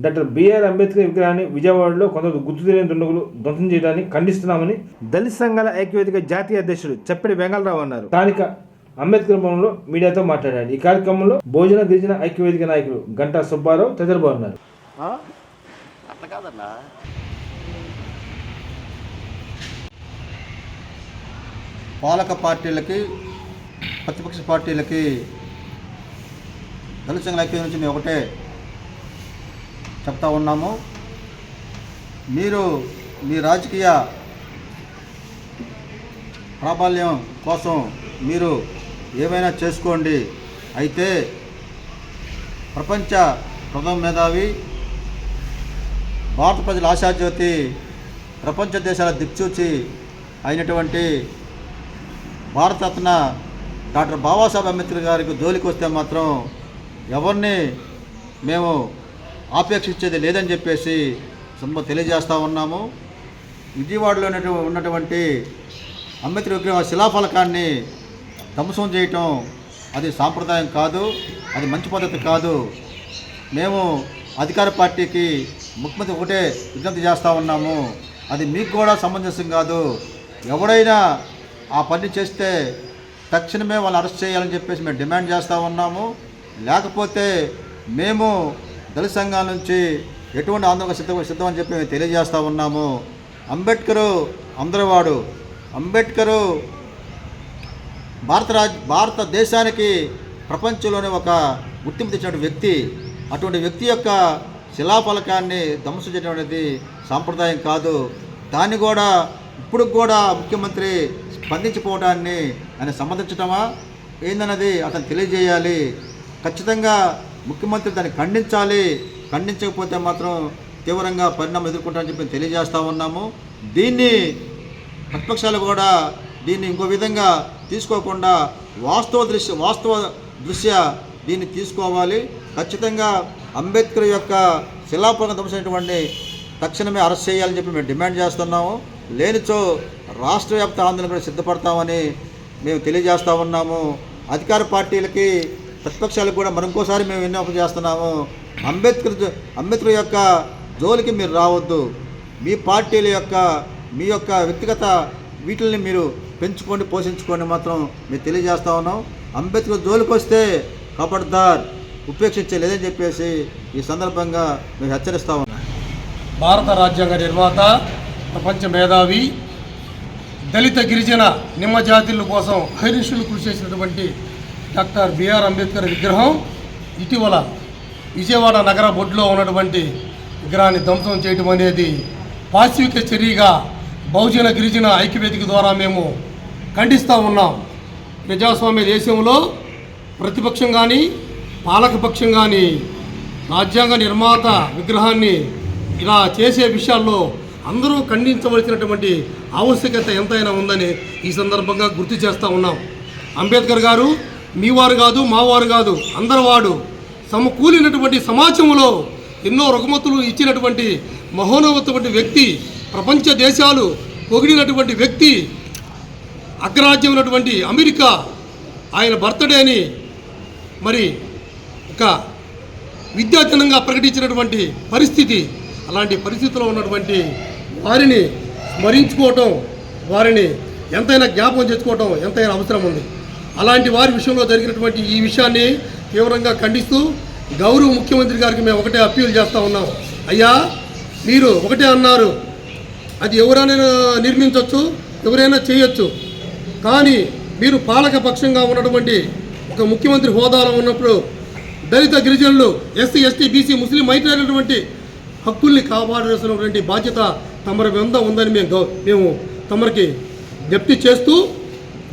Doctor BR Ambedkar విగ్రహాన్ని విజయవాడలో కొందరు గుర్తు తెలియని దుండగులు ధ్వంసం చేయడాన్ని ఖండిస్తున్నామని దళిత సంఘాల ఐక్యవేదిక జాతీయ అధ్యక్షుడు చప్పిడి వెంగళరావు అన్నారు. స్థానిక అంబేద్కర్ భవన్లో మీడియాతో మాట్లాడారు. ఈ కార్యక్రమంలో భోజన గిరిజన ఐక్యవేదిక నాయకులు గంటా సుబ్బారావు తదితరులు ఉన్నారు ఆ? అట్లా కాదన్నా. పాలక పార్టీలకి ప్రతిపక్ష పార్టీలకి దళిత సంఘాల ఐక్యం నుంచి మేము ఒకటే చెప్తా ఉన్నాము. మీరు మీ రాజకీయ ప్రాబల్యం కోసం మీరు ఏమైనా చేసుకోండి. అయితే ప్రపంచ ప్రథమ మేధావి భారత ప్రజల ఆశాజ్యోతి ప్రపంచ దేశాల దిక్చూచి అయినటువంటి భారతరత్న డాక్టర్ బాబాసాహెబ్ అంబేద్కర్ గారికి జోలికి వస్తే మాత్రం ఎవరిని మేము ఆపేక్షించేది లేదని చెప్పేసి సంబ తెలియజేస్తూ ఉన్నాము. విజయవాడలో ఉన్నటువంటి అంబేద్కర్ విగ్రహ శిలాఫలకాన్ని ధ్వంసం చేయటం అది సాంప్రదాయం కాదు అది మంచి పద్ధతి కాదు. మేము అధికార పార్టీకి ముఖ్యమంత్రి ఒకటే విజ్ఞప్తి చేస్తూ ఉన్నాము. అది మీకు కూడా సమంజసం కాదు. ఎవడైనా ఆ పని చేస్తే తక్షణమే వాళ్ళని అరెస్ట్ చేయాలని చెప్పేసి మేము డిమాండ్ చేస్తూ ఉన్నాము. లేకపోతే మేము దళిత సంఘాల నుంచి ఎటువంటి ఆందోళన సిద్ధం సిద్ధమని చెప్పి మేము తెలియజేస్తూ ఉన్నాము. అంబేద్కరు అందరివాడు అంబేద్కరు భారత రాజ్ భారతదేశానికి ప్రపంచంలోనే ఒక గుర్తింపు తెచ్చిన వ్యక్తి. అటువంటి వ్యక్తి యొక్క శిలాఫలకాన్ని ధ్వంసం చేయడం అనేది సాంప్రదాయం కాదు. దాన్ని కూడా ఇప్పుడు కూడా ముఖ్యమంత్రి స్పందించిపోవడాన్ని ఆయన సమ్మతించటమా ఏందన్నది అతను తెలియజేయాలి. ఖచ్చితంగా ముఖ్యమంత్రి దాన్ని ఖండించాలి. ఖండించకపోతే మాత్రం తీవ్రంగా పరిణామం ఎదుర్కొంటారని చెప్పి తెలియజేస్తూ ఉన్నాము. దీన్ని ప్రతిపక్షాలు కూడా దీన్ని ఇంకో విధంగా తీసుకోకుండా వాస్తవ దృశ్య వాస్తవ దృశ్య దీన్ని తీసుకోవాలి. ఖచ్చితంగా అంబేద్కర్ యొక్క శిలాపరంగా ధ్వంసమైనటువంటి తక్షణమే అరెస్ట్ చేయాలని చెప్పి మేము డిమాండ్ చేస్తున్నాము. లేనిచో రాష్ట్ర వ్యాప్త ఆందోళన కూడా సిద్ధపడతామని మేము తెలియజేస్తూ ఉన్నాము. అధికార పార్టీలకి ప్రతిపక్షాలకు కూడా మరింకోసారి మేము విన్నపం చేస్తున్నాము అంబేద్కర్ జో- అంబేద్కర్ యొక్క జోలికి మీరు రావద్దు. మీ పార్టీల యొక్క మీ యొక్క వ్యక్తిగత వీటిల్ని మీరు పెంచుకొని పోషించుకొని మాత్రం మేము తెలియజేస్తా ఉన్నాం. అంబేద్కర్ జోలికి వస్తే కబడ్దార్ ఉపేక్షించలేదని చెప్పేసి ఈ సందర్భంగా మేము హెచ్చరిస్తా ఉన్నాం. భారత రాజ్యాంగ నిర్మాత ప్రపంచ మేధావి దళిత గిరిజన నిమ్మ జాతుల కోసం హైరిషులు కృషి చేసినటువంటి డాక్టర్ బిఆర్ అంబేద్కర్ విగ్రహం ఇటీవల విజయవాడ నగర బొడ్లో ఉన్నటువంటి విగ్రహాన్ని ధ్వంసం చేయడం అనేది పాశ్విక చర్యగా బహుజన గిరిజన ఐక్యవేదిక ద్వారా మేము ఖండిస్తూ ఉన్నాం. ప్రజాస్వామ్య దేశంలో ప్రతిపక్షం కానీ పాలకపక్షం కానీ రాజ్యాంగ నిర్మాత విగ్రహాన్ని ఇలా చేసే విషయాల్లో అందరూ ఖండించవలసినటువంటి ఆవశ్యకత ఎంతైనా ఉందని ఈ సందర్భంగా గుర్తు చేస్తూ ఉన్నాం. అంబేద్కర్ గారు మీవారు కాదు మావారు కాదు అందరి వాడు సమకూలినటువంటి సమాజంలో ఎన్నో రుగమతులు ఇచ్చినటువంటి మహోన్నతటువంటి వ్యక్తి ప్రపంచ దేశాలు పొగిడినటువంటి వ్యక్తి అగ్రరాజ్యమైనటువంటి అమెరికా ఆయన బర్త్డేని మరి ఒక విద్యాదినంగా ప్రకటించినటువంటి పరిస్థితి. అలాంటి పరిస్థితిలో ఉన్నటువంటి వారిని స్మరించుకోవటం వారిని ఎంతైనా జ్ఞాపకం చేసుకోవటం ఎంతైనా అవసరం ఉంది. అలాంటి వారి విషయంలో జరిగినటువంటి ఈ విషయాన్ని తీవ్రంగా ఖండిస్తూ గౌరవ ముఖ్యమంత్రి గారికి మేము ఒకటే అప్పీల్ చేస్తూ ఉన్నాం. అయ్యా మీరు ఒకటే అన్నారు. అది ఎవరైనా నిర్మించవచ్చు ఎవరైనా చేయొచ్చు. కానీ మీరు పాలక పక్షంగా ఉన్నటువంటి ఒక ముఖ్యమంత్రి హోదాలో ఉన్నప్పుడు దళిత గిరిజనులు ఎస్సీ ఎస్టీ బీసీ ముస్లిం మైనారిటీ హక్కుల్ని కాపాడాల్సినటువంటి బాధ్యత తమరి వెంద ఉందని మేము గౌ- మేము తమరికి జప్తి చేస్తూ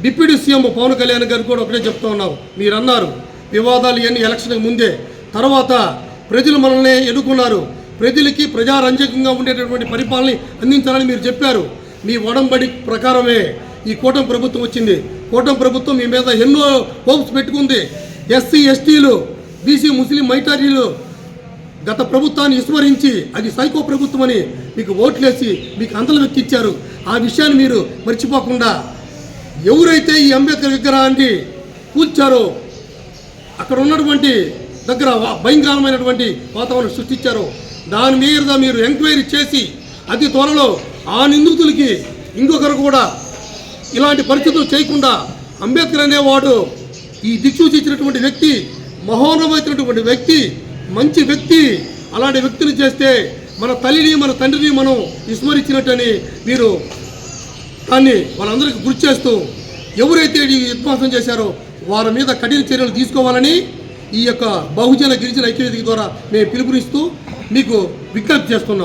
డిప్యూటీ సీఎం పవన్ కళ్యాణ్ గారు కూడా ఒకటే చెప్తా ఉన్నాం మీరు అన్నారు వివాదాలు ఇవన్నీ ఎలక్షన్కి ముందే. తర్వాత ప్రజలు మనల్ని ఎన్నుకున్నారు. ప్రజలకి ప్రజారంజకంగా ఉండేటటువంటి పరిపాలన అందించాలని మీరు చెప్పారు. మీ ఒడంబడి ప్రకారమే ఈ కూటమి ప్రభుత్వం వచ్చింది. కూటమి ప్రభుత్వం మీ మీద ఎన్నో హోప్స్ పెట్టుకుంది. ఎస్సీ ఎస్టీలు బీసీ ముస్లిం మైనారిటీలు గత ప్రభుత్వాన్ని విస్మరించి అది సైకో ప్రభుత్వం అని మీకు ఓట్లేసి మీకు అంతలు వెక్కిచ్చారు. ఆ విషయాన్ని మీరు మర్చిపోకుండా ఎవరైతే ఈ అంబేద్కర్ విగ్రహాన్ని కూల్చారో అక్కడ ఉన్నటువంటి దగ్గర భయంకరమైనటువంటి వాతావరణం సృష్టించారో దాని మీద మీరు ఎంక్వైరీ చేసి అతి త్వరలో ఆ నిందితులకి ఇంకొకరు కూడా ఇలాంటి పరిస్థితులు చేయకుండా అంబేద్కర్ అనేవాడు ఈ దిక్సూచి ఇచ్చినటువంటి వ్యక్తి మహోన్నమైనటువంటి వ్యక్తి మంచి వ్యక్తి అలాంటి వ్యక్తిని చేస్తే మన తల్లిని మన తండ్రిని మనం విస్మరించినట్టని మీరు దాన్ని వాళ్ళందరికీ గుర్తు చేస్తూ ఎవరైతే ఈ విధ్వంసం చేశారో వారి మీద కఠిన చర్యలు తీసుకోవాలని ఈ యొక్క బహుజన గిరిజన ఐక్యవేదిక ద్వారా మేము పిలుపునిస్తూ మీకు విజ్ఞప్తి చేస్తున్నాం.